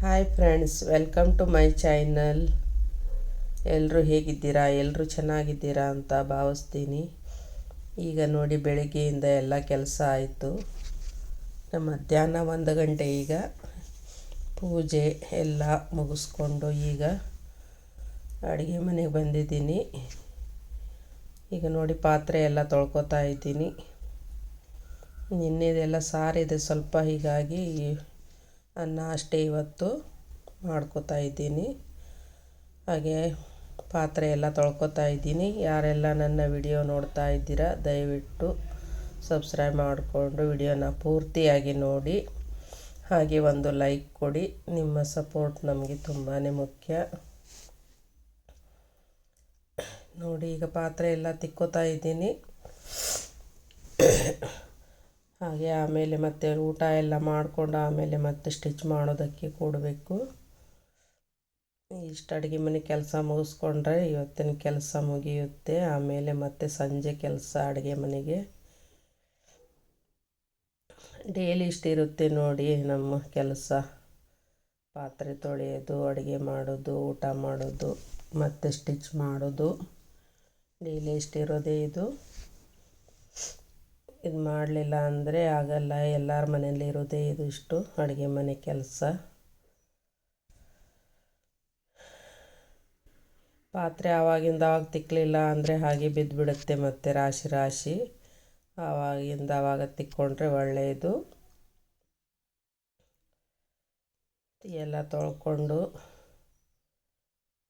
Hi friends welcome to my channel ಎಲ್ಲರೂ ಹೇಗಿದ್ದೀರಾ? ಎಲ್ಲರೂ ಚೆನ್ನಾಗಿದ್ದೀರಾ ಅಂತ ಭಾವಿಸ್ತೀನಿ. ಈಗ ನೋಡಿ ಬೆಳಗ್ಗೆಯಿಂದ ಎಲ್ಲ ಕೆಲಸ ಆಯಿತು. ಮಧ್ಯಾಹ್ನ ಒಂದು ಗಂಟೆ ಈಗ. ಪೂಜೆ ಎಲ್ಲ ಮುಗಿಸ್ಕೊಂಡು ಈಗ ಅಡುಗೆ ಮನೆಗೆ ಬಂದಿದ್ದೀನಿ. ಈಗ ನೋಡಿ ಪಾತ್ರೆ ಎಲ್ಲ ತೊಳ್ಕೊತಾ ಇದ್ದೀನಿ. ನಿನ್ನೆದೆಲ್ಲ ಸಾರಿದೆ ಸ್ವಲ್ಪ ಹೀಗಾಗಿ ಅನ್ನ ಅಷ್ಟೇ ಇವತ್ತು ಮಾಡ್ಕೋತಾ ಇದ್ದೀನಿ. ಹಾಗೆ ಪಾತ್ರೆ ಎಲ್ಲ ತೊಳ್ಕೊತಾ ಇದ್ದೀನಿ. ಯಾರೆಲ್ಲ ನನ್ನ ವಿಡಿಯೋ ನೋಡ್ತಾ ಇದ್ದೀರಾ, ದಯವಿಟ್ಟು ಸಬ್ಸ್ಕ್ರೈಬ್ ಮಾಡಿಕೊಂಡು ವಿಡಿಯೋನ ಪೂರ್ತಿಯಾಗಿ ನೋಡಿ. ಹಾಗೆ ಒಂದು ಲೈಕ್ ಕೊಡಿ. ನಿಮ್ಮ ಸಪೋರ್ಟ್ ನಮಗೆ ತುಂಬಾ ಮುಖ್ಯ. ನೋಡಿ, ಈಗ ಪಾತ್ರೆ ಎಲ್ಲ ತಿಕ್ಕೋತಾ ಇದ್ದೀನಿ. ಹಾಗೆ ಆಮೇಲೆ ಮತ್ತೆ ಊಟ ಎಲ್ಲ ಮಾಡಿಕೊಂಡು ಆಮೇಲೆ ಮತ್ತೆ ಸ್ಟಿಚ್ ಮಾಡೋದಕ್ಕೆ ಕೊಡಬೇಕು. ಇಷ್ಟು ಅಡುಗೆ ಮನೆ ಕೆಲಸ ಮುಗಿಸ್ಕೊಂಡ್ರೆ ಇವತ್ತಿನ ಕೆಲಸ ಮುಗಿಯುತ್ತೆ. ಆಮೇಲೆ ಮತ್ತೆ ಸಂಜೆ ಕೆಲಸ ಅಡುಗೆ ಮನೆಗೆ. ಡೈಲಿ ಇಷ್ಟಿರುತ್ತೆ ನೋಡಿ ನಮ್ಮ ಕೆಲಸ. ಪಾತ್ರೆ ತೊಳೆಯೋದು, ಅಡುಗೆ ಮಾಡೋದು, ಊಟ ಮಾಡೋದು, ಮತ್ತು ಸ್ಟಿಚ್ ಮಾಡೋದು. ಡೈಲಿ ಇಷ್ಟಿರೋದೇ ಇದು. ಇದು ಮಾಡಲಿಲ್ಲ ಅಂದರೆ ಆಗಲ್ಲ. ಎಲ್ಲರ ಮನೆಯಲ್ಲಿ ಇರೋದೇ ಇದು ಇಷ್ಟು. ಅಡುಗೆ ಮನೆ ಕೆಲಸ. ಪಾತ್ರೆ ಆವಾಗಿಂದ ಆವಾಗ ತಿಕ್ಕಲಿಲ್ಲ ಅಂದರೆ ಹಾಗೆ ಬಿದ್ದುಬಿಡುತ್ತೆ ಮತ್ತು ರಾಶಿ ರಾಶಿ. ಆವಾಗಿಂದ ಆವಾಗ ತಿಕ್ಕೊಂಡ್ರೆ ಒಳ್ಳೆಯದು. ಎಲ್ಲ ತೊಳ್ಕೊಂಡು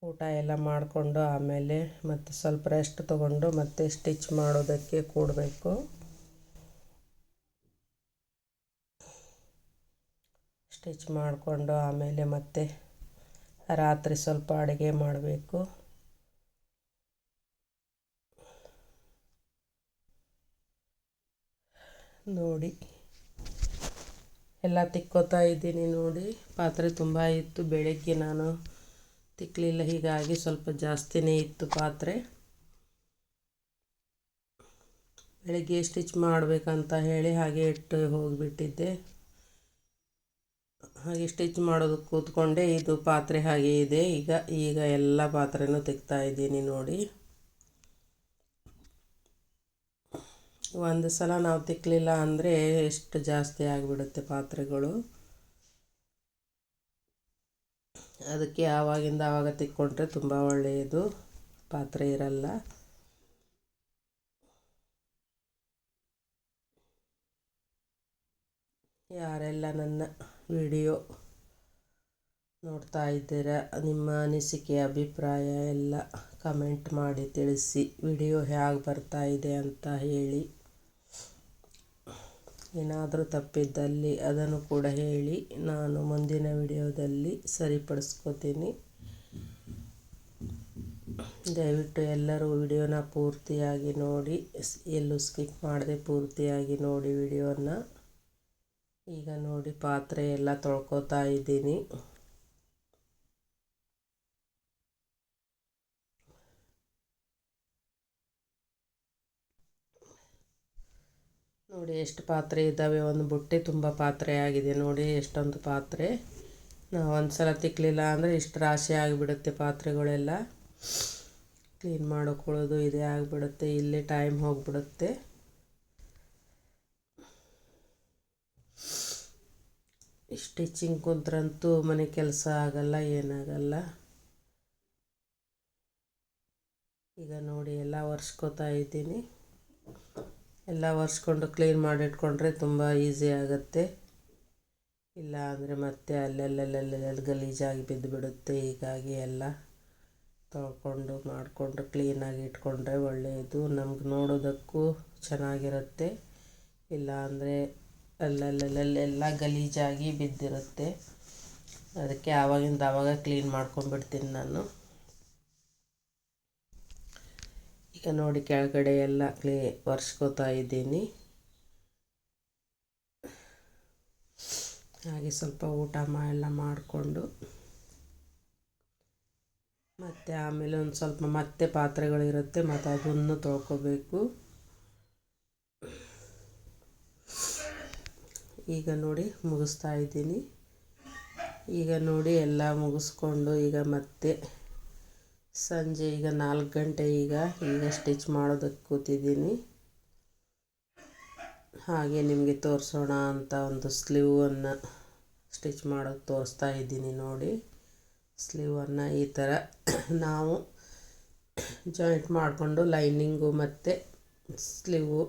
ಊಟ ಎಲ್ಲ ಮಾಡಿಕೊಂಡು ಆಮೇಲೆ ಮತ್ತೆ ಸ್ವಲ್ಪ ರೆಸ್ಟ್ ತೊಗೊಂಡು ಮತ್ತೆ ಸ್ಟಿಚ್ ಮಾಡೋದಕ್ಕೆ ಕೂಡಬೇಕು. ಸ್ಟಿಚ್ ಮಾಡಿಕೊಂಡು ಆಮೇಲೆ ಮತ್ತೆ ರಾತ್ರಿ ಸ್ವಲ್ಪ ಅಡುಗೆ ಮಾಡಬೇಕು. ನೋಡಿ. ಎಲ್ಲ ತಿಕ್ಕೋತಾ ಇದ್ದೀನಿ ನೋಡಿ. ಪಾತ್ರೆ ತುಂಬ ಇತ್ತು. ಬೆಳಗ್ಗೆ ನಾನು ತಿಕ್ಕಲಿಲ್ಲ ಹೀಗಾಗಿ ಸ್ವಲ್ಪ ಜಾಸ್ತಿನೇ ಇತ್ತು ಪಾತ್ರೆ. ಬೆಳಗ್ಗೆ ಸ್ಟಿಚ್ ಮಾಡಬೇಕಂತ ಹೇಳಿ ಹಾಗೆ ಇಟ್ಟು ಹೋಗಿಬಿಟ್ಟಿದ್ದೆ. ಹಾಗೆ ಸ್ಟಿಚ್ ಮಾಡೋದು ಕೂತ್ಕೊಂಡೆ, ಇದು ಪಾತ್ರೆ ಹಾಗೆ ಇದೆ. ಈಗ ಈಗ ಎಲ್ಲ ಪಾತ್ರೆನೂ ತೆಗ್ತಾ ಇದ್ದೀನಿ ನೋಡಿ. ಒಂದು ಸಲ ನಾವು ತಿಕ್ಕಲಿಲ್ಲ ಅಂದರೆ ಎಷ್ಟು ಜಾಸ್ತಿ ಆಗಿಬಿಡುತ್ತೆ ಪಾತ್ರೆಗಳು. ಅದಕ್ಕೆ ಆವಾಗಿಂದ ಆವಾಗ ತಿಕ್ಕೊಂಡ್ರೆ ತುಂಬ ಒಳ್ಳೆಯದು. ಪಾತ್ರೆ ಇರಲ್ಲ. ಯಾರೆಲ್ಲ ನನ್ನ ವಿಡಿಯೋ ನೋಡ್ತಾ ಇದ್ದೀರಾ? ನಿಮ್ಮ ಅನಿಸಿಕೆ, ಅಭಿಪ್ರಾಯ ಎಲ್ಲ ಕಮೆಂಟ್ ಮಾಡಿ ತಿಳಿಸಿ. ವಿಡಿಯೋ ಹೇಗೆ ಬರ್ತಾ ಇದೆ ಅಂತ ಹೇಳಿ. ಏನಾದರೂ ತಪ್ಪಿದ್ದಲ್ಲಿ ಅದನ್ನು ಕೂಡ ಹೇಳಿ. ನಾನು ಮುಂದಿನ ವಿಡಿಯೋದಲ್ಲಿ ಸರಿಪಡಿಸ್ಕೋತೀನಿ. ದಯವಿಟ್ಟು ಎಲ್ಲರೂ ವಿಡಿಯೋನ ಪೂರ್ತಿಯಾಗಿ ನೋಡಿ. ಎಲ್ಲೂ ಸ್ಕಿಪ್ ಮಾಡದೆ ಪೂರ್ತಿಯಾಗಿ ನೋಡಿ ವಿಡಿಯೋನ. ಈಗ ನೋಡಿ ಪಾತ್ರೆ ಎಲ್ಲ ತೊಳ್ಕೊತಾ ಇದ್ದೀನಿ. ನೋಡಿ ಎಷ್ಟು ಪಾತ್ರೆ ಇದ್ದಾವೆ, ಒಂದು ಬುಟ್ಟಿ ತುಂಬ ಪಾತ್ರೆ ಆಗಿದೆ. ನೋಡಿ ಎಷ್ಟೊಂದು ಪಾತ್ರೆ. ನಾವು ಒಂದು ಸಲ ತಿಕ್ಕಲಿಲ್ಲ ಅಂದರೆ ಇಷ್ಟು ರಾಶಿ ಆಗಿಬಿಡುತ್ತೆ ಪಾತ್ರೆಗಳೆಲ್ಲ. ಕ್ಲೀನ್ ಮಾಡಿಕೊಳ್ಳೋದು ಇದೇ ಆಗಿಬಿಡುತ್ತೆ. ಇಲ್ಲೇ ಟೈಮ್ ಹೋಗಿಬಿಡುತ್ತೆ. ಸ್ಟಿಚಿಂಗ್ ಕುಂತ್ರಂತೂ ಮನೆ ಕೆಲಸ ಆಗಲ್ಲ, ಏನಾಗಲ್ಲ. ಈಗ ನೋಡಿ ಎಲ್ಲ ಒರೆಸ್ಕೋತಾ ಇದ್ದೀನಿ. ಎಲ್ಲ ಒರೆಸ್ಕೊಂಡು ಕ್ಲೀನ್ ಮಾಡಿಟ್ಕೊಂಡ್ರೆ ತುಂಬ ಈಸಿ ಆಗುತ್ತೆ. ಇಲ್ಲ ಅಂದರೆ ಮತ್ತೆ ಅಲ್ಲೆಲ್ಲೆಲ್ಲೆಲ್ಲೆಲ್ಲಿ ಗಲೀಜಾಗಿ ಬಿದ್ದುಬಿಡುತ್ತೆ. ಹೀಗಾಗಿ ಎಲ್ಲ ತೊಳ್ಕೊಂಡು ಮಾಡಿಕೊಂಡು ಕ್ಲೀನಾಗಿ ಇಟ್ಕೊಂಡ್ರೆ ಒಳ್ಳೆಯದು. ನಮ್ಗೆ ನೋಡೋದಕ್ಕೂ ಚೆನ್ನಾಗಿರುತ್ತೆ. ಇಲ್ಲ ಅಂದರೆ ಅಲ್ಲಲ್ಲಲ್ಲೆಲ್ಲ ಗಲೀಜಾಗಿ ಬಿದ್ದಿರುತ್ತೆ. ಅದಕ್ಕೆ ಆವಾಗಿಂದ ಆವಾಗ ಕ್ಲೀನ್ ಮಾಡ್ಕೊಂಡ್ಬಿಡ್ತೀನಿ ನಾನು. ಈಗ ನೋಡಿ ಕೆಳಗಡೆ ಎಲ್ಲ ಕ್ಲೀ ಒರೆಸ್ಕೋತಾ ಇದ್ದೀನಿ. ಹಾಗೆ ಸ್ವಲ್ಪ ಊಟ ಮಾ, ಎಲ್ಲ ಮಾಡಿಕೊಂಡು. ಮತ್ತು ಆಮೇಲೆ ಒಂದು ಸ್ವಲ್ಪ ಮತ್ತೆ ಪಾತ್ರೆಗಳಿರುತ್ತೆ, ಮತ್ತು ಅದನ್ನು ತೊಳ್ಕೊಬೇಕು. ಈಗ ನೋಡಿ ಮುಗಿಸ್ತಾ ಇದ್ದೀನಿ. ಈಗ ನೋಡಿ ಎಲ್ಲ ಮುಗಿಸ್ಕೊಂಡು ಈಗ ಮತ್ತೆ ಸಂಜೆ ಈಗ ನಾಲ್ಕು ಗಂಟೆ ಈಗ ಈಗ ಸ್ಟಿಚ್ ಮಾಡೋದಕ್ಕೆ ಕೂತಿದ್ದೀನಿ. ಹಾಗೆ ನಿಮಗೆ ತೋರಿಸೋಣ ಅಂತ ಒಂದು ಸ್ಲೀವನ್ನು ಸ್ಟಿಚ್ ಮಾಡೋದು ತೋರಿಸ್ತಾ ಇದ್ದೀನಿ ನೋಡಿ. ಸ್ಲೀವನ್ನು ಈ ಥರ ನಾವು ಜಾಯಿಂಟ್ ಮಾಡಿಕೊಂಡು ಲೈನಿಂಗು ಮತ್ತು ಸ್ಲೀವು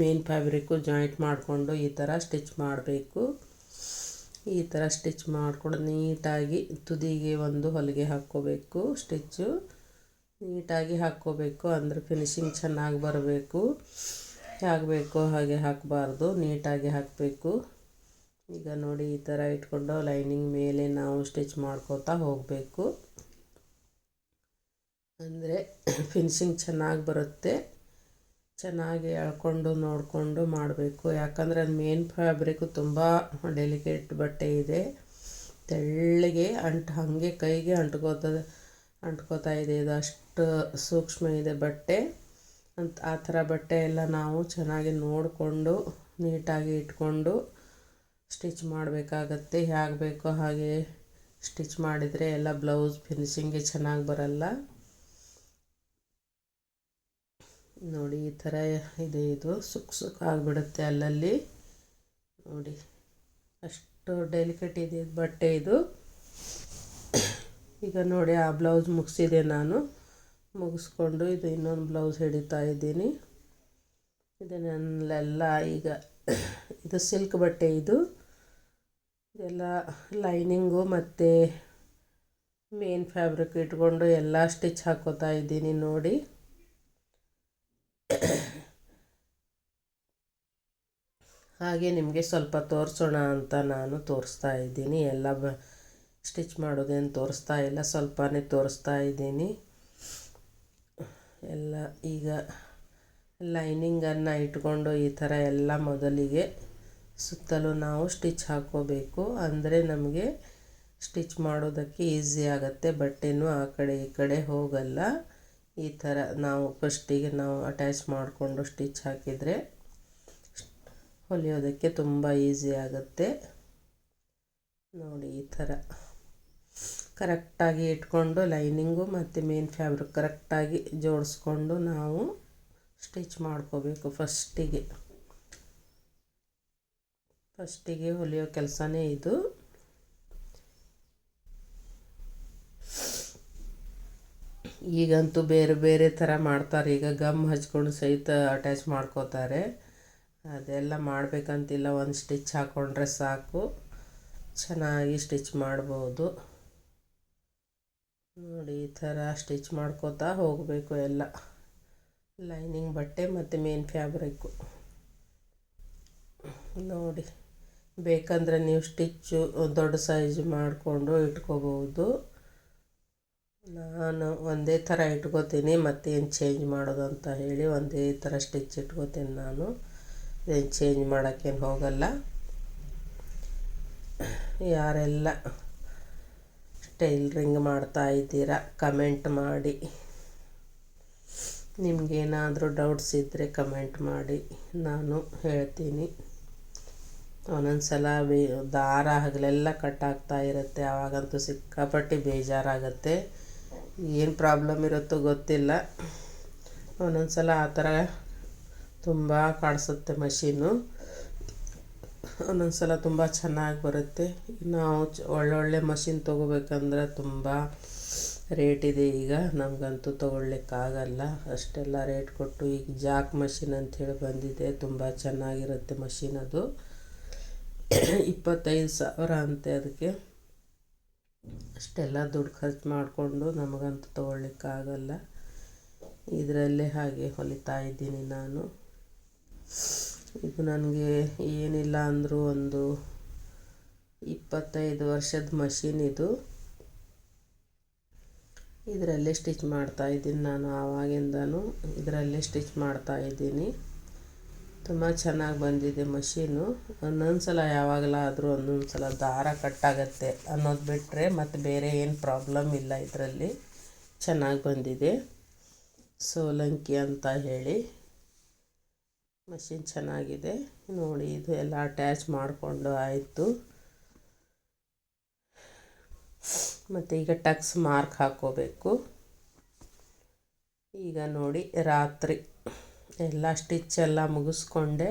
ಮೇನ್ ಫ್ಯಾಬ್ರಿಕ್ಕು ಜಾಯಿಂಟ್ ಮಾಡಿಕೊಂಡು ಈ ಥರ ಸ್ಟಿಚ್ ಮಾಡಬೇಕು. ಈ ಥರ ಸ್ಟಿಚ್ ಮಾಡಿಕೊಂಡು ನೀಟಾಗಿ ತುದಿಗೆ ಒಂದು ಹೊಲಿಗೆ ಹಾಕ್ಕೋಬೇಕು. ಸ್ಟಿಚ್ಚು ನೀಟಾಗಿ ಹಾಕ್ಕೋಬೇಕು ಅಂದರೆ ಫಿನಿಶಿಂಗ್ ಚೆನ್ನಾಗಿ ಬರಬೇಕು. ಹೇಗೆ ಹಾಗೆ ಹಾಕಬಾರ್ದು. ನೀಟಾಗಿ ಹಾಕಬೇಕು. ಈಗ ನೋಡಿ ಈ ಥರ ಇಟ್ಕೊಂಡು ಲೈನಿಂಗ್ ಮೇಲೆ ನಾವು ಸ್ಟಿಚ್ ಮಾಡ್ಕೋತಾ ಹೋಗಬೇಕು. ಅಂದರೆ ಫಿನಿಶಿಂಗ್ ಚೆನ್ನಾಗಿ ಬರುತ್ತೆ. ಚೆನ್ನಾಗಿ ಎಳ್ಕೊಂಡು ನೋಡಿಕೊಂಡು ಮಾಡಬೇಕು. ಯಾಕಂದರೆ ಅದು ಮೇನ್ ಫ್ಯಾಬ್ರಿಕ್ಕು ತುಂಬ ಡೆಲಿಕೇಟ್ ಬಟ್ಟೆ ಇದೆ. ತೆಳ್ಳಗೆ ಅಂಟು, ಹಾಗೆ ಕೈಗೆ ಅಂಟ್ಕೋತದೆ ಅಂಟ್ಕೋತಾ ಇದೆ. ಇದು ಅಷ್ಟು ಸೂಕ್ಷ್ಮ ಇದೆ ಬಟ್ಟೆ. ಅಂತ, ಆ ಥರ ಬಟ್ಟೆ ಎಲ್ಲ ನಾವು ಚೆನ್ನಾಗಿ ನೋಡಿಕೊಂಡು, ನೀಟಾಗಿ ಇಟ್ಕೊಂಡು ಸ್ಟಿಚ್ ಮಾಡಬೇಕಾಗತ್ತೆ. ಹೇಗೆ ಬೇಕೋ ಹಾಗೆ ಸ್ಟಿಚ್ ಮಾಡಿದರೆ ಎಲ್ಲ ಬ್ಲೌಸ್ ಫಿನಿಶಿಂಗೆ ಚೆನ್ನಾಗಿ ಬರಲ್ಲ. ನೋಡಿ, ಈ ಥರ ಇದೆ ಇದು. ಸುಕ್ ಸುಕ್ ಆಗಿಬಿಡುತ್ತೆ ಅಲ್ಲಲ್ಲಿ. ನೋಡಿ, ಅಷ್ಟು ಡೆಲಿಕೇಟ್ ಇದೆ ಬಟ್ಟೆ ಇದು. ಈಗ ನೋಡಿ, ಆ ಬ್ಲೌಸ್ ಮುಗಿಸಿದೆ ನಾನು. ಮುಗಿಸ್ಕೊಂಡು ಇದು ಇನ್ನೊಂದು ಬ್ಲೌಸ್ ಹಿಡಿತಾ ಇದ್ದೀನಿ. ಇದನ್ನೆಲ್ಲ ಈಗ ಇದು ಸಿಲ್ಕ್ ಬಟ್ಟೆ ಇದು. ಇದೆಲ್ಲ ಲೈನಿಂಗು ಮತ್ತು ಮೇನ್ ಫ್ಯಾಬ್ರಿಕ್ ಇಟ್ಕೊಂಡು ಎಲ್ಲ ಸ್ಟಿಚ್ ಹಾಕೋತಾ ಇದ್ದೀನಿ ನೋಡಿ. ಹಾಗೆ ನಿಮಗೆ ಸ್ವಲ್ಪ ತೋರಿಸೋಣ ಅಂತ ನಾನು ತೋರಿಸ್ತಾ ಇದ್ದೀನಿ. ಎಲ್ಲ ಬ, ಸ್ಟಿಚ್ ಮಾಡೋದೇನು ತೋರಿಸ್ತಾ ಇಲ್ಲ, ಸ್ವಲ್ಪನೇ ತೋರಿಸ್ತಾ ಇದ್ದೀನಿ. ಎಲ್ಲ ಈಗ ಲೈನಿಂಗನ್ನು ಇಟ್ಕೊಂಡು ಈ ಥರ ಎಲ್ಲ ಮೊದಲಿಗೆ ಸುತ್ತಲೂ ನಾವು ಸ್ಟಿಚ್ ಹಾಕ್ಕೋಬೇಕು. ಅಂದರೆ ನಮಗೆ ಸ್ಟಿಚ್ ಮಾಡೋದಕ್ಕೆ ಈಸಿ ಆಗುತ್ತೆ. ಬಟ್ಟೆನೂ ಆ ಕಡೆ ಈ ಕಡೆ ಹೋಗಲ್ಲ. ಈ ಥರ ನಾವು ಫಸ್ಟಿಗೆ ನಾವು ಅಟ್ಯಾಚ್ ಮಾಡಿಕೊಂಡು ಸ್ಟಿಚ್ ಹಾಕಿದರೆ ಹೊಲಿಯೋದಕ್ಕೆ ತುಂಬ ಈಸಿ ಆಗುತ್ತೆ. ನೋಡಿ ಈ ಥರ ಕರೆಕ್ಟಾಗಿ ಇಟ್ಕೊಂಡು ಲೈನಿಂಗು ಮತ್ತು ಮೇನ್ ಫ್ಯಾಬ್ರಿಕ್ ಕರೆಕ್ಟಾಗಿ ಜೋಡಿಸ್ಕೊಂಡು ನಾವು ಸ್ಟಿಚ್ ಮಾಡ್ಕೋಬೇಕು ಫಸ್ಟಿಗೆ. ಫಸ್ಟಿಗೆ ಹೊಲಿಯೋ ಕೆಲಸನೇ ಇದು. ಈಗಂತೂ ಬೇರೆ ಬೇರೆ ಥರ ಮಾಡ್ತಾರೆ. ಈಗ ಗಮ್ ಹಚ್ಕೊಂಡು ಸಹಿತ ಅಟ್ಯಾಚ್ ಮಾಡ್ಕೋತಾರೆ. ಅದೆಲ್ಲ ಮಾಡಬೇಕಂತಿಲ್ಲ. ಒಂದು ಸ್ಟಿಚ್ ಹಾಕ್ಕೊಂಡ್ರೆ ಸಾಕು. ಚೆನ್ನಾಗಿ ಸ್ಟಿಚ್ ಮಾಡ್ಬೋದು. ನೋಡಿ, ಈ ಥರ ಸ್ಟಿಚ್ ಮಾಡ್ಕೋತಾ ಹೋಗಬೇಕು ಎಲ್ಲ. ಲೈನಿಂಗ್ ಬಟ್ಟೆ ಮತ್ತು ಮೇನ್ ಫ್ಯಾಬ್ರಿಕ್ಕು ನೋಡಿ, ಬೇಕಂದರೆ ನೀವು ಸ್ಟಿಚ್ಚು ದೊಡ್ಡ ಸೈಜ್ ಮಾಡಿಕೊಂಡು ಇಟ್ಕೋಬೋದು ನಾನು ಒಂದೇ ಥರ ಇಟ್ಕೋತೀನಿ, ಮತ್ತೇನು ಚೇಂಜ್ ಮಾಡೋದು ಅಂತ ಹೇಳಿ ಒಂದೇ ಥರ ಸ್ಟಿಚ್ ಇಟ್ಕೋತೀನಿ ನಾನು. ಏನು ಚೇಂಜ್ ಮಾಡೋಕ್ಕೇನು ಹೋಗಲ್ಲ. ಯಾರೆಲ್ಲ ಟೈಲ್ರಿಂಗ್ ಮಾಡ್ತಾ ಇದ್ದೀರಾ ಕಮೆಂಟ್ ಮಾಡಿ. ನಿಮಗೇನಾದರೂ ಡೌಟ್ಸ್ ಇದ್ದರೆ ಕಮೆಂಟ್ ಮಾಡಿ. ನಾನು ಹೇಳ್ತೀನಿ. ಒಂದೊಂದು ಸಲ ಬೇ, ದಾರ ಹಗಲೆಲ್ಲ ಕಟ್ಟಾಗ್ತಾ ಇರುತ್ತೆ, ಆವಾಗಂತೂ ಸಿಕ್ಕಾಪಟ್ಟೆ ಬೇಜಾರಾಗುತ್ತೆ. ಏನು ಪ್ರಾಬ್ಲಮ್ ಇರುತ್ತೋ ಗೊತ್ತಿಲ್ಲ. ಒಂದೊಂದು ಸಲ ಆ ಥರ ತುಂಬ ಕಾಣಿಸುತ್ತೆ ಮಷೀನು ಒಂದೊಂದು ಸಲ ತುಂಬ ಚೆನ್ನಾಗಿ ಬರುತ್ತೆ. ನಾವು ಒಳ್ಳೊಳ್ಳೆ ಮಷಿನ್ ತೊಗೋಬೇಕಂದ್ರೆ ತುಂಬ ರೇಟ್ ಇದೆ ಈಗ. ನಮಗಂತೂ ತೊಗೊಳ್ಲಿಕ್ಕಾಗಲ್ಲ ಅಷ್ಟೆಲ್ಲ ರೇಟ್ ಕೊಟ್ಟು ಈಗ ಜಾಕ್ ಮಷಿನ್ ಅಂಥೇಳಿ ಬಂದಿದೆ. ತುಂಬ ಚೆನ್ನಾಗಿರುತ್ತೆ ಮಷಿನ್ ಅದು. ಇಪ್ಪತ್ತೈದು ಸಾವಿರ ಅಂತೆ ಅದಕ್ಕೆ. ಅಷ್ಟೆಲ್ಲ ದುಡ್ಡು ಖರ್ಚು ಮಾಡಿಕೊಂಡು ನಮಗಂತೂ ತೊಗೊಳ್ಳಿಕ್ಕಾಗಲ್ಲ. ಇದರಲ್ಲೇ ಹಾಗೆ ಹೊಲಿತಾ ಇದ್ದೀನಿ ನಾನು. ಇದು ನನಗೆ ಏನಿಲ್ಲ ಅಂದರೂ ಒಂದು ಇಪ್ಪತ್ತೈದು ವರ್ಷದ ಮಷೀನ್ ಇದು. ಇದರಲ್ಲೇ ಸ್ಟಿಚ್ ಮಾಡ್ತಾ ಇದ್ದೀನಿ ನಾನು ಆವಾಗಿಂದನೂ. ಇದರಲ್ಲೇ ಸ್ಟಿಚ್ ಮಾಡ್ತಾ ಇದ್ದೀನಿ. ತುಂಬ ಚೆನ್ನಾಗಿ ಬಂದಿದೆ ಮಷೀನು. ಒಂದೊಂದು ಸಲ ಯಾವಾಗಲಾದರೂ ಒಂದೊಂದು ಸಲ ದಾರ ಕಟ್ಟಾಗತ್ತೆ ಅನ್ನೋದು ಬಿಟ್ಟರೆ ಮತ್ತು ಬೇರೆ ಏನು ಪ್ರಾಬ್ಲಮ್ ಇಲ್ಲ ಇದರಲ್ಲಿ. ಚೆನ್ನಾಗಿ ಬಂದಿದೆ. ಸೋಲಂಕಿ ಅಂತ ಹೇಳಿ ಮಷಿನ್ ಚೆನ್ನಾಗಿದೆ. ನೋಡಿ, ಇದು ಎಲ್ಲ ಅಟ್ಯಾಚ್ ಮಾಡಿಕೊಂಡು ಆಯಿತು. ಮತ್ತು ಈಗ ಟಕ್ಸ್ ಮಾರ್ಕ್ ಹಾಕ್ಕೋಬೇಕು ಈಗ ನೋಡಿ, ರಾತ್ರಿ. ಎಲ್ಲ ಸ್ಟಿಚ್ ಎಲ್ಲ ಮುಗಿಸ್ಕೊಂಡೆ.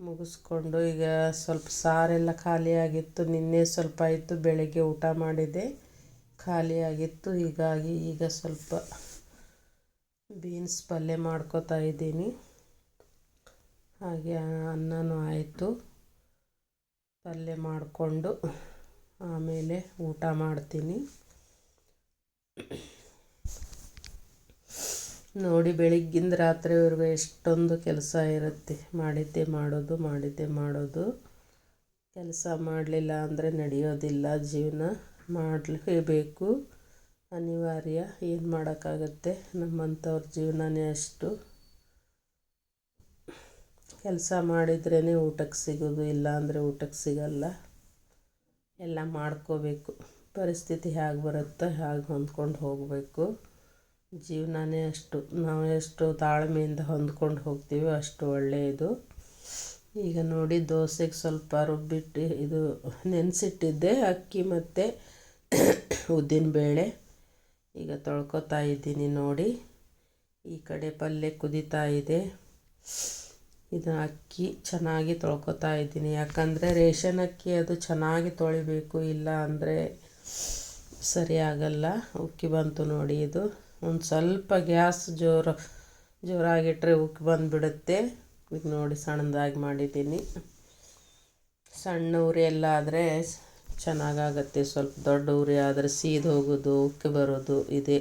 ಮುಗಿಸ್ಕೊಂಡು ಈಗ ಸ್ವಲ್ಪ ಸಾರೆಲ್ಲ ಖಾಲಿಯಾಗಿತ್ತು ನಿನ್ನೆ ಸ್ವಲ್ಪ ಇತ್ತು ಬೆಳಗ್ಗೆ ಊಟ ಮಾಡಿದೆ. ಖಾಲಿಯಾಗಿತ್ತು ಹೀಗಾಗಿ ಈಗ ಸ್ವಲ್ಪ ಬೀನ್ಸ್ ಪಲ್ಯ ಮಾಡ್ಕೋತಾ ಇದ್ದೀನಿ. ಹಾಗೆ ಅನ್ನನೂ ಆಯಿತು. ಪಲ್ಯ ಮಾಡಿಕೊಂಡು ಆಮೇಲೆ ಊಟ ಮಾಡ್ತೀನಿ. ನೋಡಿ ಬೆಳಿಗ್ಗಿಂದ ರಾತ್ರಿವರೆಗೂ ಎಷ್ಟೊಂದು ಕೆಲಸ ಇರುತ್ತೆ. ಮಾಡಿದ್ದೆ ಮಾಡೋದು ಮಾಡಿದ್ದೆ ಮಾಡೋದು. ಕೆಲಸ ಮಾಡಲಿಲ್ಲ ಅಂದರೆ ನಡೆಯೋದಿಲ್ಲ. ಜೀವನ ಮಾಡಲೇಬೇಕು. ಅನಿವಾರ್ಯ. ಏನು ಮಾಡೋಕ್ಕಾಗತ್ತೆ? ನಮ್ಮಂಥವ್ರ ಜೀವನನೇ ಅಷ್ಟು. ಕೆಲಸ ಮಾಡಿದ್ರೇ ಊಟಕ್ಕೆ ಸಿಗೋದು, ಇಲ್ಲ ಅಂದರೆ ಊಟಕ್ಕೆ ಸಿಗಲ್ಲ. ಎಲ್ಲ ಮಾಡ್ಕೋಬೇಕು. ಪರಿಸ್ಥಿತಿ ಹೇಗೆ ಬರುತ್ತೋ, ಹಾಗೆ ಹೊಂದ್ಕೊಂಡು ಹೋಗಬೇಕು. ಜೀವನನೇ ಅಷ್ಟು. ನಾವು ಎಷ್ಟು ತಾಳ್ಮೆಯಿಂದ ಹೊಂದ್ಕೊಂಡು ಹೋಗ್ತೀವೋ ಅಷ್ಟು ಒಳ್ಳೆಯದು. ಈಗ ನೋಡಿ, ದೋಸೆಗೆ ಸ್ವಲ್ಪ ರುಬ್ಬಿಟ್ಟು ಇದು ನೆನೆಸಿಟ್ಟಿದ್ದೆ, ಅಕ್ಕಿ ಮತ್ತು ಉದ್ದಿನಬೇಳೆ ಈಗ ತೊಳ್ಕೊತಾ ಇದ್ದೀನಿ ನೋಡಿ. ಈ ಕಡೆ ಪಲ್ಯ ಕುದೀತಾ ಇದೆ. ಇದು ಅಕ್ಕಿ ಚೆನ್ನಾಗಿ ತೊಳ್ಕೊತಾ ಇದ್ದೀನಿ. ಯಾಕಂದರೆ ರೇಷನ್ ಅಕ್ಕಿ ಅದು ಚೆನ್ನಾಗಿ ತೊಳಿಬೇಕು, ಇಲ್ಲ ಅಂದರೆ ಸರಿ ಆಗಲ್ಲ. ಉಕ್ಕಿ ಬಂತು ನೋಡಿ ಇದು. ಒಂದು ಸ್ವಲ್ಪ ಗ್ಯಾಸ್ ಜೋರು ಜೋರಾಗಿಟ್ಟರೆ ಉಕ್ಕಿ ಬಂದುಬಿಡುತ್ತೆ. ಈಗ ನೋಡಿ ಸಣ್ಣದಾಗಿ ಮಾಡಿದ್ದೀನಿ. ಸಣ್ಣ ಉರಿ ಎಲ್ಲ ಆದರೆ ಚೆನ್ನಾಗಾಗತ್ತೆ. ಸ್ವಲ್ಪ ದೊಡ್ಡ ಉರಿ ಆದರೆ ಸೀದು ಹೋಗೋದು, ಉಕ್ಕಿ ಬರೋದು ಇದೆ.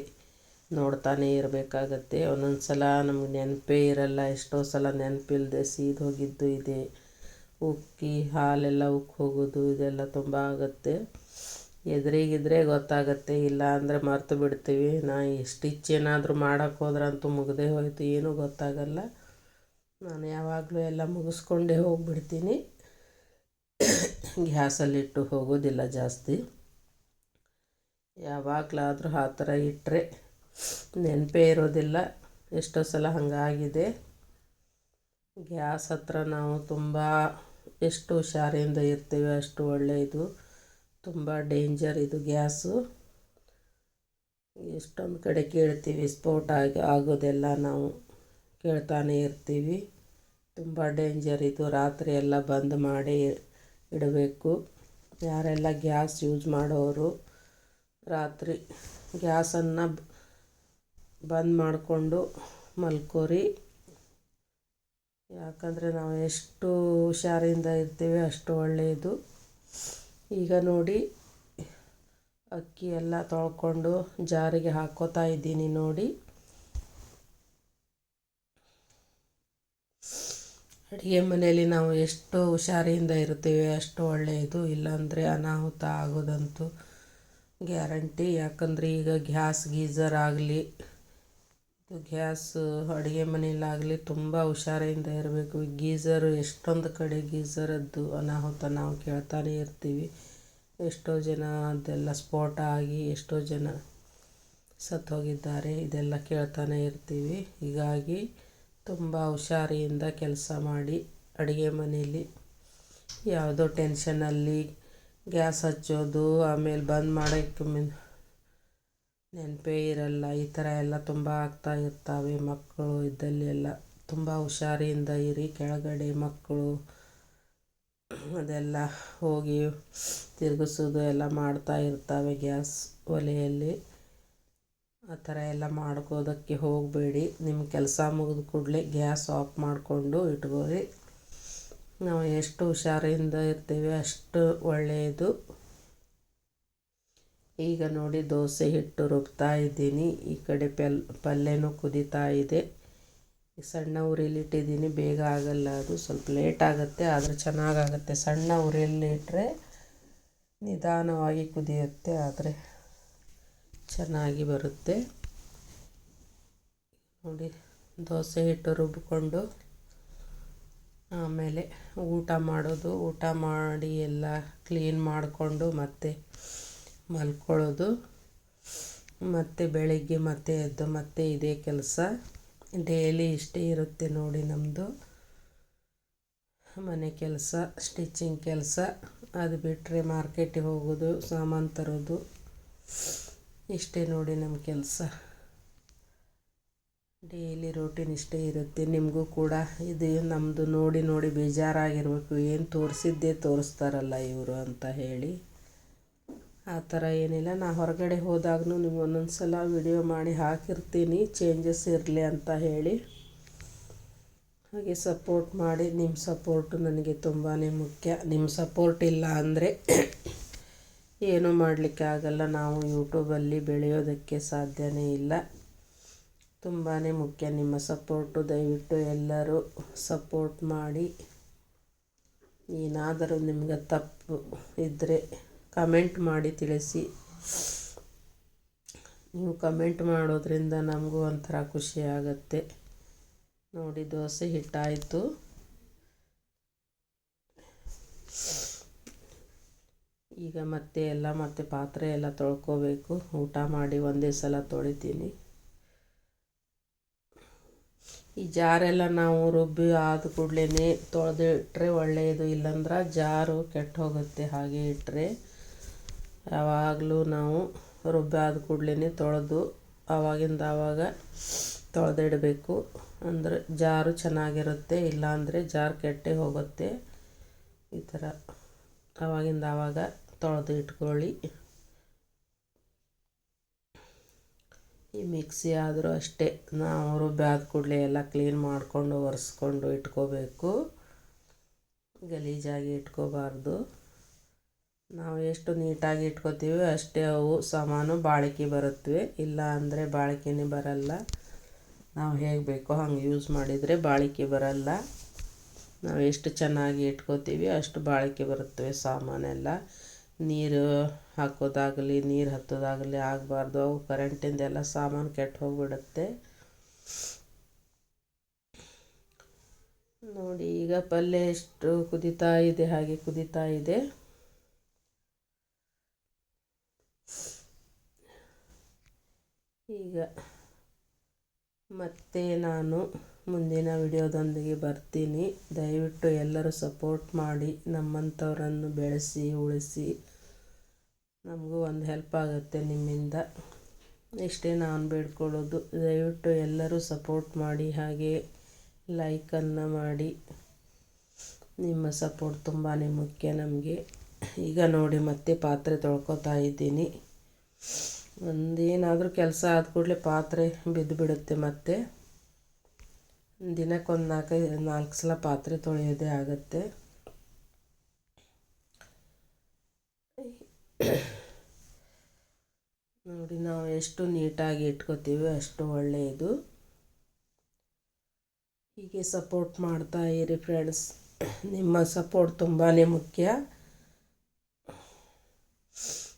ನೋಡ್ತಾನೆ ಇರಬೇಕಾಗತ್ತೆ. ಒಂದೊಂದು ಸಲ ನಮ್ಗೆ ನೆನಪೇ ಇರಲ್ಲ. ಎಷ್ಟೋ ಸಲ ನೆನಪಿಲ್ಲದೆ ಸೀದು ಹೋಗಿದ್ದು ಇದೆ. ಉಕ್ಕಿ, ಹಾಲೆಲ್ಲ ಉಕ್ಕಿ ಹೋಗೋದು, ಇದೆಲ್ಲ ತುಂಬ ಆಗುತ್ತೆ. ಎದುರಿಗಿದ್ರೆ ಗೊತ್ತಾಗುತ್ತೆ ಇಲ್ಲ ಅಂದರೆ ಮರೆತು ಬಿಡ್ತೀವಿ. ನಾ ಸ್ಟಿಚ್ ಏನಾದರೂ ಮಾಡೋಕ್ಕೆ ಹೋದ್ರಂತೂ ಮುಗದೇ ಹೋಯಿತು, ಏನೂ ಗೊತ್ತಾಗಲ್ಲ. ನಾನು ಯಾವಾಗಲೂ ಎಲ್ಲ ಮುಗಿಸ್ಕೊಂಡೇ ಹೋಗ್ಬಿಡ್ತೀನಿ. ಗ್ಯಾಸಲ್ಲಿಟ್ಟು ಹೋಗೋದಿಲ್ಲ ಜಾಸ್ತಿ. ಯಾವಾಗಲಾದರೂ ಆ ಥರ ಇಟ್ಟರೆ ನೆನಪೇ ಇರೋದಿಲ್ಲ. ಎಷ್ಟೋ ಸಲ ಹಾಗಾಗಿದೆ. ಗ್ಯಾಸ್ ಹತ್ರ ನಾವು ತುಂಬ ಎಷ್ಟು ಹುಷಾರಿಂದ ಇರ್ತೀವಿ ಅಷ್ಟು ಒಳ್ಳೆಯದು ತುಂಬ ಡೇಂಜರ್ ಇದು ಗ್ಯಾಸು. ಎಷ್ಟೊಂದು ಕಡೆ ಕೇಳ್ತೀವಿ ಸ್ಫೋಟ ಆಗಿ ಆಗೋದೆಲ್ಲ ನಾವು ಕೇಳ್ತಾನೆ ಇರ್ತೀವಿ. ತುಂಬ ಡೇಂಜರ್ ಇದು, ರಾತ್ರಿ ಎಲ್ಲ ಬಂದ್ ಮಾಡಿ ಇಡಬೇಕು. ಯಾರೆಲ್ಲ ಗ್ಯಾಸ್ ಯೂಸ್ ಮಾಡೋರು, ರಾತ್ರಿ ಗ್ಯಾಸನ್ನು ಬಂದ್ ಮಾಡಿಕೊಂಡು ಮಲ್ಕೋರಿ. ಯಾಕಂದರೆ ನಾವು ಎಷ್ಟು ಹುಷಾರಿಂದ ಇರ್ತೀವಿ ಅಷ್ಟು ಒಳ್ಳೆಯದು ಈಗ ನೋಡಿ ಅಕ್ಕಿ ಎಲ್ಲ ತೊಳ್ಕೊಂಡು ಜಾರಿಗೆ ಹಾಕೋತಾ ಇದ್ದೀನಿ ನೋಡಿ. ಅಡುಗೆ ಮನೆಯಲ್ಲಿ ನಾವು ಎಷ್ಟು ಹುಷಾರಿಯಿಂದ ಇರ್ತೀವಿ ಅಷ್ಟು ಒಳ್ಳೆಯದು. ಇಲ್ಲಾಂದರೆ ಅನಾಹುತ ಆಗೋದಂತೂ ಗ್ಯಾರಂಟಿ. ಯಾಕಂದರೆ ಈಗ ಗ್ಯಾಸ್ ಗೀಝರ್ ಆಗಲಿ ಇದು ಗ್ಯಾಸು, ಅಡುಗೆ ಮನೆಯಲ್ಲಾಗಲಿ ತುಂಬ ಹುಷಾರಿಂದ ಇರಬೇಕು. ಗೀಝರು ಎಷ್ಟೊಂದು ಕಡೆ ಗೀಝರದ್ದು ಅನಾಹುತ ನಾವು ಕೇಳ್ತಾನೆ ಇರ್ತೀವಿ. ಎಷ್ಟೋ ಜನ ಅದೆಲ್ಲ ಸ್ಫೋಟ ಆಗಿ, ಎಷ್ಟೋ ಜನ ಸತ್ತೋಗಿದ್ದಾರೆ, ಇದೆಲ್ಲ ಕೇಳ್ತಾನೆ ಇರ್ತೀವಿ. ಹೀಗಾಗಿ ತುಂಬ ಹುಷಾರಿಯಿಂದ ಕೆಲಸ ಮಾಡಿ ಅಡುಗೆ ಮನೆಯಲ್ಲಿ ಯಾವುದೋ ಟೆನ್ಷನಲ್ಲಿ ಗ್ಯಾಸ್ ಹಚ್ಚೋದು, ಆಮೇಲೆ ಬಂದ್ ಮಾಡೋಕ್ಕೆ ನೆನಪೇ ಇರಲ್ಲ. ಈ ಥರ ಎಲ್ಲ ತುಂಬ ಆಗ್ತಾ ಇರ್ತವೆ ಮಕ್ಕಳು ಇದ್ದಲ್ಲಿ ಎಲ್ಲ. ತುಂಬ ಹುಷಾರಿಂದ ಇರಿ, ಕೆಳಗಡೆ ಮಕ್ಕಳು ಅದೆಲ್ಲ ಹೋಗಿ ತಿರುಗಿಸೋದು ಎಲ್ಲ ಮಾಡ್ತಾ ಇರ್ತವೆ ಗ್ಯಾಸ್ ಒಲೆಯಲ್ಲಿ. ಆ ಥರ ಎಲ್ಲ ಮಾಡ್ಕೋದಕ್ಕೆ ಹೋಗಬೇಡಿ. ನಿಮ್ಮ ಕೆಲಸ ಮುಗಿದ ಕೂಡಲೇ ಗ್ಯಾಸ್ ಆಫ್ ಮಾಡಿಕೊಂಡು ಇಟ್ಕೋರಿ ನಾವು ಎಷ್ಟು ಹುಷಾರಿಂದ ಇರ್ತೀವಿ ಅಷ್ಟು ಒಳ್ಳೆಯದು. ಈಗ ನೋಡಿ ದೋಸೆ ಹಿಟ್ಟು ರುಬ್ತಾ ಇದ್ದೀನಿ. ಈ ಕಡೆ ಪಲ್, ಪಲ್ಯನೂ ಕುದೀತಾ ಇದೆ. ಸಣ್ಣ ಉರಿಲಿಟ್ಟಿದ್ದೀನಿ ಬೇಗ ಆಗಲ್ಲ ಅದು. ಸ್ವಲ್ಪ ಲೇಟ್ ಆಗುತ್ತೆ, ಆದರೆ ಚೆನ್ನಾಗಾಗುತ್ತೆ. ಸಣ್ಣ ಉರಿಯಲ್ಲಿಟ್ಟರೆ ನಿಧಾನವಾಗಿ ಕುದಿಯುತ್ತೆ, ಆದರೆ ಚೆನ್ನಾಗಿ ಬರುತ್ತೆ. ನೋಡಿ, ದೋಸೆ ಹಿಟ್ಟು ರುಬ್ಬಿಕೊಂಡು ಆಮೇಲೆ ಊಟ ಮಾಡೋದು. ಊಟ ಮಾಡಿ ಎಲ್ಲ ಕ್ಲೀನ್ ಮಾಡಿಕೊಂಡು ಮತ್ತೆ ಮಲ್ಕೊಳ್ಳೋದು, ಮತ್ತು ಬೆಳಗ್ಗೆ ಮತ್ತೆ ಎದ್ದು ಮತ್ತೆ ಇದೇ ಕೆಲಸ. ಡೈಲಿ ಇಷ್ಟೇ ಇರುತ್ತೆ ನೋಡಿ ನಮ್ಮದು ಮನೆ ಕೆಲಸ, ಸ್ಟಿಚಿಂಗ್ ಕೆಲಸ, ಅದು ಬಿಟ್ಟರೆ ಮಾರ್ಕೆಟಿಗೆ ಹೋಗೋದು, ಸಾಮಾನು ತರೋದು, ಇಷ್ಟೇ ನೋಡಿ ನಮ್ಮ ಕೆಲಸ. ಡೈಲಿ ರೂಟೀನ್ ಇಷ್ಟೇ ಇರುತ್ತೆ. ನಿಮಗೂ ಕೂಡ ಇದು ನಮ್ಮದು ನೋಡಿ ನೋಡಿ ಬೇಜಾರಾಗಿರಬೇಕು. ಏನು ತೋರಿಸಿದ್ದೇ ತೋರಿಸ್ತಾರಲ್ಲ ಇವರು ಅಂತ ಹೇಳಿ. ಆ ಥರ ಏನಿಲ್ಲ. ನಾ ಹೊರಗಡೆ ಹೋದಾಗೂ ನಿಮ್ಗೆ ಒಂದೊಂದು ಸಲ ವಿಡಿಯೋ ಮಾಡಿ ಹಾಕಿರ್ತೀನಿ. ಚೇಂಜಸ್ ಇರಲಿ ಅಂತ ಹೇಳಿ. ಹಾಗೆ ಸಪೋರ್ಟ್ ಮಾಡಿ. ನಿಮ್ಮ ಸಪೋರ್ಟು ನನಗೆ ತುಂಬಾ ಮುಖ್ಯ. ನಿಮ್ಮ ಸಪೋರ್ಟ್ ಇಲ್ಲ ಅಂದರೆ ಏನೂ ಮಾಡಲಿಕ್ಕೆ ಆಗಲ್ಲ. ನಾವು ಯೂಟ್ಯೂಬಲ್ಲಿ ಬೆಳೆಯೋದಕ್ಕೆ ಸಾಧ್ಯವೇ ಇಲ್ಲ. ತುಂಬಾ ಮುಖ್ಯ. ನಿಮ್ಮ ಸಪೋರ್ಟು ದಯವಿಟ್ಟು ಎಲ್ಲರೂ ಸಪೋರ್ಟ್ ಮಾಡಿ. ಏನಾದರೂ ನಿಮ್ಗೆ ತಪ್ಪು ಇದ್ದರೆ ಕಮೆಂಟ್ ಮಾಡಿ ತಿಳಿಸಿ. ನೀವು ಕಮೆಂಟ್ ಮಾಡೋದ್ರಿಂದ ನಮಗೂ ಒಂಥರ ಖುಷಿ ಆಗುತ್ತೆ. ನೋಡಿ, ದೋಸೆ ಹಿಟ್ಟಾಯಿತು. ಈಗ ಮತ್ತೆ ಎಲ್ಲ ಮತ್ತೆ ಪಾತ್ರೆ ಎಲ್ಲ ತೊಳ್ಕೋಬೇಕು. ಊಟ ಮಾಡಿ ಒಂದೇ ಸಲ ತೊಳಿತೀನಿ. ಈ ಜಾರೆಲ್ಲ ನಾವು ರುಬ್ಬಿ ಆದ ಕೂಡಲೇ ತೊಳೆದಿಟ್ರೆ ಒಳ್ಳೆಯದು ಇಲ್ಲಂದ್ರೆ ಜಾರು ಕೆಟ್ಟು ಹೋಗುತ್ತೆ ಹಾಗೆ ಇಟ್ಟರೆ ಯಾವಾಗಲೂ ನಾವು ರುಬ್ಬಿ ಆದ ಕೂಡಲೇ ತೊಳೆದು ಆವಾಗಿಂದ ಆವಾಗ ತೊಳೆದಿಡಬೇಕು ಅಂದರೆ ಜಾರು ಚೆನ್ನಾಗಿರುತ್ತೆ, ಇಲ್ಲಾಂದರೆ ಜಾರು ಕೆಟ್ಟೆ ಹೋಗುತ್ತೆ. ಈ ಥರ ಆವಾಗಿಂದ ಆವಾಗ ತೊಳೆದು ಇಟ್ಕೊಳ್ಳಿ. ಈ ಮಿಕ್ಸಿ ಆದರೂ ಅಷ್ಟೇ, ನಾವು ರುಬ್ಬಾದ ಕೂಡಲೇ ಎಲ್ಲ ಕ್ಲೀನ್ ಮಾಡಿಕೊಂಡು ಒರೆಸ್ಕೊಂಡು ಇಟ್ಕೋಬೇಕು. ಗಲೀಜಾಗಿ ಇಟ್ಕೋಬಾರ್ದು. ನಾವು ಎಷ್ಟು ನೀಟಾಗಿ ಇಟ್ಕೋತೀವಿ ಅಷ್ಟೇ ಅವು ಸಾಮಾನು ಬಾಳಿಕೆ ಬರುತ್ತವೆ ಇಲ್ಲ ಅಂದರೆ ಬಾಳಿಕೆನೇ ಬರಲ್ಲ. ನಾವು ಹೇಗೆ ಬೇಕೋ ಹಂಗೆ ಯೂಸ್ ಮಾಡಿದರೆ ಬಾಳಿಕೆ ಬರಲ್ಲ. ನಾವು ಎಷ್ಟು ಚೆನ್ನಾಗಿ ಇಟ್ಕೋತೀವಿ ಅಷ್ಟು ಬಾಳಿಕೆ ಬರುತ್ತವೆ ಸಾಮಾನೆಲ್ಲ. ನೀರು ಹಾಕೋದಾಗಲಿ, ನೀರು ಹತ್ತೋದಾಗಲಿ ಆಗಬಾರ್ದು. ಅವು ಕರೆಂಟಿಂದೆಲ್ಲ ಸಾಮಾನು ಕೆಟ್ಟು ಹೋಗ್ಬಿಡುತ್ತೆ. ನೋಡಿ, ಈಗ ಪಲ್ಯ ಎಷ್ಟು ಕುದೀತಾ ಇದೆ, ಹಾಗೆ ಕುದೀತಾ ಇದೆ. ಈಗ ಮತ್ತೆ ನಾನು ಮುಂದಿನ ವಿಡಿಯೋದೊಂದಿಗೆ ಬರ್ತೀನಿ. ದಯವಿಟ್ಟು ಎಲ್ಲರೂ ಸಪೋರ್ಟ್ ಮಾಡಿ, ನಮ್ಮಂಥವರನ್ನು ಬೆಳೆಸಿ, ಉಳಿಸಿ. ನಮಗೂ ಒಂದು ಹೆಲ್ಪ್ ಆಗುತ್ತೆ ನಿಮ್ಮಿಂದ. ಇಷ್ಟೇ ನಾನು ಬೇಡ್ಕೊಳ್ಳೋದು. ದಯವಿಟ್ಟು ಎಲ್ಲರೂ ಸಪೋರ್ಟ್ ಮಾಡಿ, ಹಾಗೆ ಲೈಕನ್ನು ಮಾಡಿ. ನಿಮ್ಮ ಸಪೋರ್ಟ್ ತುಂಬಾ ಮುಖ್ಯ ನಮಗೆ. ಈಗ ನೋಡಿ ಮತ್ತೆ ಪಾತ್ರೆ ತೊಳ್ಕೊತಾ ಇದ್ದೀನಿ. ಒಂದೇನಾದರೂ ಕೆಲಸ ಆದ ಕೂಡಲೇ ಪಾತ್ರೆ ಬಿದ್ದು ಬಿಡುತ್ತೆ ಮತ್ತೆ. ದಿನಕ್ಕೊಂದು ನಾಲ್ಕೈದು ನಾಲ್ಕು ಸಲ ಪಾತ್ರೆ ತೊಳೆಯೋದೇ ಆಗುತ್ತೆ. ನೋಡಿ ನಾವು ಎಷ್ಟು ನೀಟಾಗಿ ಇಟ್ಕೋತೀವಿ ಅಷ್ಟು ಒಳ್ಳೆಯದು ಹೀಗೆ ಸಪೋರ್ಟ್ ಮಾಡ್ತಾ ಇರಿ ಫ್ರೆಂಡ್ಸ್ ನಿಮ್ಮ ಸಪೋರ್ಟ್ ತುಂಬಾ ಮುಖ್ಯ.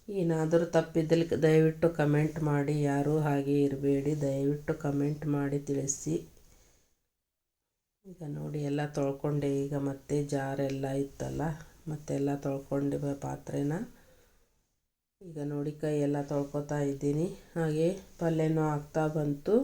ಏನಾದರೂ ತಪ್ಪಿದ್ದಲ್ಲಿ ದಯವಿಟ್ಟು ಕಮೆಂಟ್ ಮಾಡಿ. ಯಾರೂ ಹಾಗೆ ಇರಬೇಡಿ. ದಯವಿಟ್ಟು ಕಮೆಂಟ್ ಮಾಡಿ ತಿಳಿಸಿ. ಈಗ ನೋಡಿ, ಎಲ್ಲ ತೊಳ್ಕೊಂಡೆ. ಈಗ ಮತ್ತೆ ಜಾರೆಲ್ಲ ಇತ್ತಲ್ಲ? ಮತ್ತೆಲ್ಲ ತೊಳ್ಕೊಂಡೆ ಪಾತ್ರೆನ. ಈಗ ನೋಡಿ, ಕೈ ಎಲ್ಲ ತೊಳ್ಕೊತಾ ಇದ್ದೀನಿ. ಹಾಗೆ ಪಲ್ಯನೂ ಆಗ್ತಾ ಬಂತು.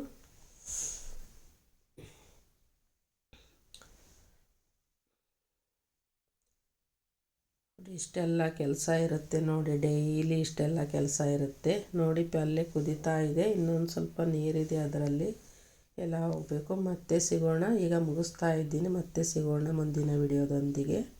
ಇಷ್ಟೆಲ್ಲ ಕೆಲಸ ಇರುತ್ತೆ ನೋಡಿ, ಡೈಲಿ ಇಷ್ಟೆಲ್ಲ ಕೆಲಸ ಇರುತ್ತೆ. ನೋಡಿ ಪಲ್ಯ ಕುದೀತಾ ಇದೆ. ಇನ್ನೊಂದು ಸ್ವಲ್ಪ ನೀರಿದೆ ಅದರಲ್ಲಿ. ಎಲ್ಲ ಹೋಗಬೇಕು. ಮತ್ತೆ ಸಿಗೋಣ. ಈಗ ಮುಗಿಸ್ತಾ ಇದ್ದೀನಿ. ಮತ್ತೆ ಸಿಗೋಣ ಮುಂದಿನ ವಿಡಿಯೋದೊಂದಿಗೆ.